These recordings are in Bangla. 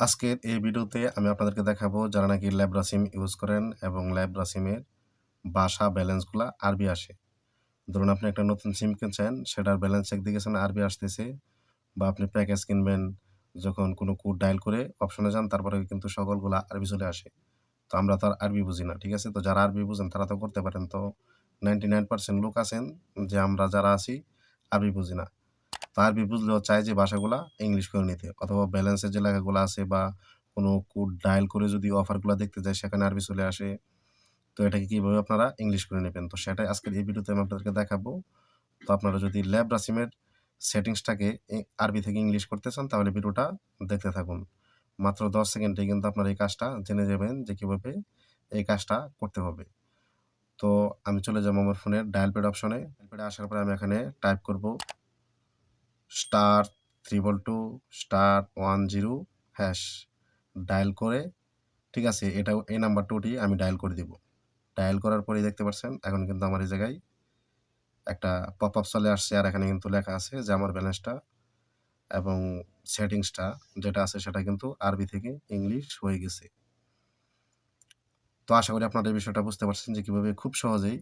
আজকের এই ভিডিওতে আমি আপনাদেরকে দেখাবো যারা নাকি ল্যাব্রা সিম ইউজ করেন এবং ল্যাব্রা সিমের বাসা ব্যালেন্সগুলা আরবি আসে। ধরুন আপনি একটা নতুন সিম কিনছেন, সেটার ব্যালেন্স গেছেন আরবি আসতেছে। বা আপনি প্যাকেজ কিনবেন, যখন কোনো কোড ডায়াল করে অপশনে যান, তারপরে কিন্তু সকলগুলা আরবি চলে আসে। তো আমরা তো আর আরবি বুঝি না, ঠিক আছে? তো যারা আরবি বুঝেন, তারা তো করতে পারেন। তো নাইনটি নাইন পার্সেন্ট লোক আছেন যে আমরা যারা আছি, আরবি বুঝি না। আরবি বুঝলেও চাই যে ভাষাগুলা ইংলিশ করে নিতে। অথবা ব্যালেন্সের যে লেখাগুলো আছে বা কোনো কোড ডায়াল করে যদি অফারগুলো দেখতে যায়, সেখানে আরবি চলে আসে। তো এটাকে কীভাবে আপনারা ইংলিশ করে নেবেন? তো সেটাই আজকের এই ভিডিওতে আমি আপনাদেরকে দেখাবো। তো আপনারা যদি ল্যাব রাসিমের সেটিংসটাকে আরবি থেকে ইংলিশ করতে চান, তাহলে ভিডিওটা দেখতে থাকুন। মাত্র দশ সেকেন্ডে কিন্তু আপনারা এই কাজটা জেনে যাবেন যে কীভাবে এই কাজটা করতে হবে। তো আমি চলে যাব আমার ফোনের ডায়াল প্যাড অপশনে ডায়াল প্যাডে আসার পরে আমি এখানে টাইপ করব star triple two star one zero hash dial করে, ঠিক আছে, এটা এই নাম্বার টুটি আমি ডায়াল করে দিব। ডায়াল করার পরেই দেখতে পাচ্ছেন এখন কিন্তু আমার এই জায়গায় একটা পপ আপ চলে আসছে, আর এখানে কিন্তু লেখা আছে যে আমার ব্যালেন্সটা এবং সেটিংসটা যেটা আছে সেটা কিন্তু আরবি থেকে ইংলিশ হয়ে গেছে। তো আশা করি আপনারা এই বিষয়টা বুঝতে পারছেন যে কীভাবে খুব সহজেই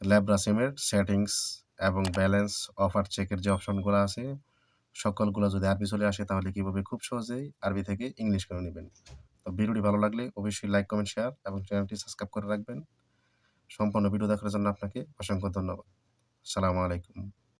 ল্যাবরা সিমের সেটিংস এবং ব্যালেন্স অফার চেকের যে অপশনগুলো আছে, সকলগুলো যদি আরবি চলে আসে, তাহলে কীভাবে? খুব সহজেই আরবি থেকে ইংলিশ করে নেবেন। তো ভিডিওটি ভালো লাগলে অবশ্যই লাইক কমেন্ট শেয়ার এবং চ্যানেলটি সাবস্ক্রাইব করে রাখবেন। সম্পূর্ণ ভিডিও দেখার জন্য আপনাকে অসংখ্য ধন্যবাদ। সালামু আলাইকুম।